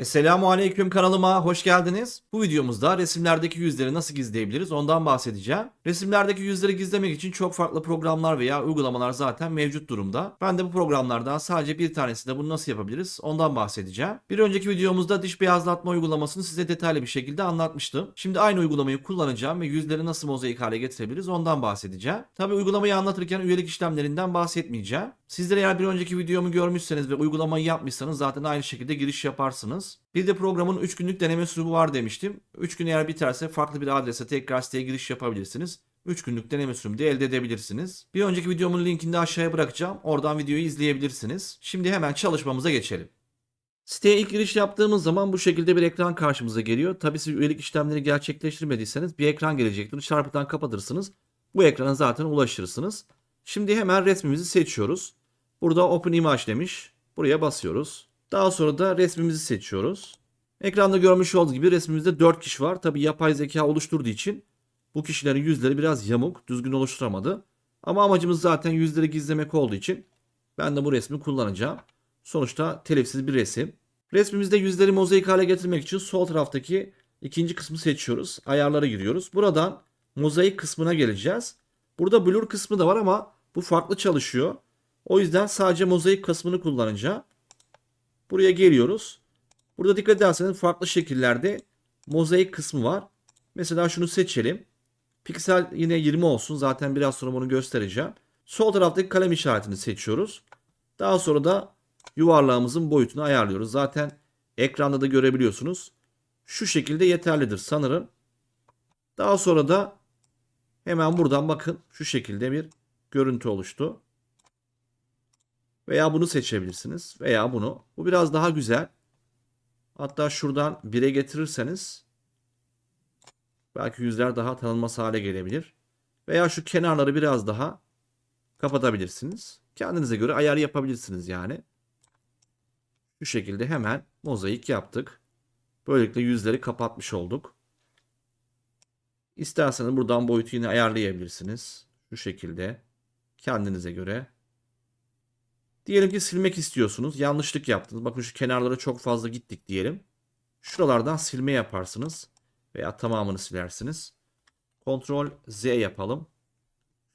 Esselamu Aleyküm kanalıma hoş geldiniz. Bu videomuzda resimlerdeki yüzleri nasıl gizleyebiliriz ondan bahsedeceğim. Resimlerdeki yüzleri gizlemek için çok farklı programlar veya uygulamalar zaten mevcut durumda. Ben de bu programlardan sadece bir tanesinde bunu nasıl yapabiliriz ondan bahsedeceğim. Bir önceki videomuzda diş beyazlatma uygulamasını size detaylı bir şekilde anlatmıştım. Şimdi aynı uygulamayı kullanacağım ve yüzleri nasıl mozaik hale getirebiliriz ondan bahsedeceğim. Tabi uygulamayı anlatırken üyelik işlemlerinden bahsetmeyeceğim. Sizler eğer bir önceki videomu görmüşseniz ve uygulamayı yapmışsanız zaten aynı şekilde giriş yaparsınız. Bir de programın 3 günlük deneme sürümü var demiştim. 3 gün eğer biterse farklı bir adrese tekrar siteye giriş yapabilirsiniz. 3 günlük deneme sürümü de elde edebilirsiniz. Bir önceki videomun linkini de aşağıya bırakacağım. Oradan videoyu izleyebilirsiniz. Şimdi hemen çalışmamıza geçelim. Siteye ilk giriş yaptığımız zaman bu şekilde bir ekran karşımıza geliyor. Tabi siz üyelik işlemleri gerçekleştirmediyseniz bir ekran gelecektir. Çarpıdan kapatırsınız. Bu ekrana zaten ulaşırsınız. Şimdi hemen resmimizi seçiyoruz. Burada Open Image demiş. Buraya basıyoruz. Daha sonra da resmimizi seçiyoruz. Ekranda görmüş olduğunuz gibi resmimizde 4 kişi var. Tabi yapay zeka oluşturduğu için bu kişilerin yüzleri biraz yamuk, düzgün oluşturamadı. Ama amacımız zaten yüzleri gizlemek olduğu için ben de bu resmi kullanacağım. Sonuçta telifsiz bir resim. Resmimizde yüzleri mozaik hale getirmek için sol taraftaki ikinci kısmı seçiyoruz. Ayarlara giriyoruz. Buradan mozaik kısmına geleceğiz. Burada blur kısmı da var ama bu farklı çalışıyor. O yüzden sadece mozaik kısmını kullanacağım. Buraya geliyoruz. Burada dikkat ederseniz farklı şekillerde mozaik kısmı var. Mesela şunu seçelim. Piksel yine 20 olsun. Zaten biraz sonra bunu göstereceğim. Sol taraftaki kalem işaretini seçiyoruz. Daha sonra da yuvarlağımızın boyutunu ayarlıyoruz. Zaten ekranda da görebiliyorsunuz. Şu şekilde yeterlidir sanırım. Daha sonra da hemen buradan bakın şu şekilde bir görüntü oluştu. Veya bunu seçebilirsiniz. Veya bunu. Bu biraz daha güzel. Hatta şuradan 1'e getirirseniz belki yüzler daha tanınmaz hale gelebilir. Veya şu kenarları biraz daha kapatabilirsiniz. Kendinize göre ayar yapabilirsiniz yani. Şu şekilde hemen mozaik yaptık. Böylelikle yüzleri kapatmış olduk. İsterseniz buradan boyutu yine ayarlayabilirsiniz. Şu şekilde kendinize göre. Diyelim ki silmek istiyorsunuz. Yanlışlık yaptınız. Bakın şu kenarlara çok fazla gittik diyelim. Şuralardan silme yaparsınız. Veya tamamını silersiniz. Ctrl Z yapalım.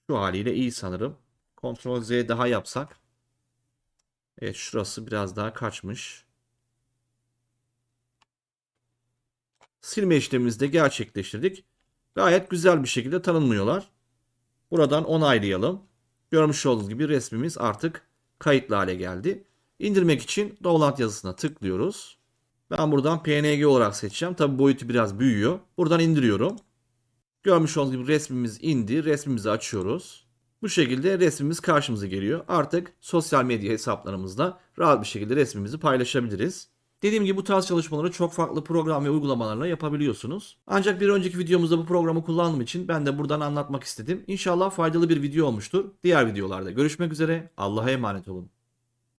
Şu haliyle iyi sanırım. Ctrl Z daha yapsak. Evet şurası biraz daha kaçmış. Silme işlemimizi de gerçekleştirdik. Gayet güzel bir şekilde tanınmıyorlar. Buradan onaylayalım. Görmüş olduğunuz gibi resmimiz artık kayıtlı hale geldi. İndirmek için download yazısına tıklıyoruz. Ben buradan PNG olarak seçeceğim. Tabi boyutu biraz büyüyor. Buradan indiriyorum. Görmüş olduğunuz gibi resmimiz indi. Resmimizi açıyoruz. Bu şekilde resmimiz karşımıza geliyor. Artık sosyal medya hesaplarımızda rahat bir şekilde resmimizi paylaşabiliriz. Dediğim gibi bu tarz çalışmaları çok farklı program ve uygulamalarla yapabiliyorsunuz. Ancak bir önceki videomuzda bu programı kullandığım için ben de buradan anlatmak istedim. İnşallah faydalı bir video olmuştur. Diğer videolarda görüşmek üzere. Allah'a emanet olun.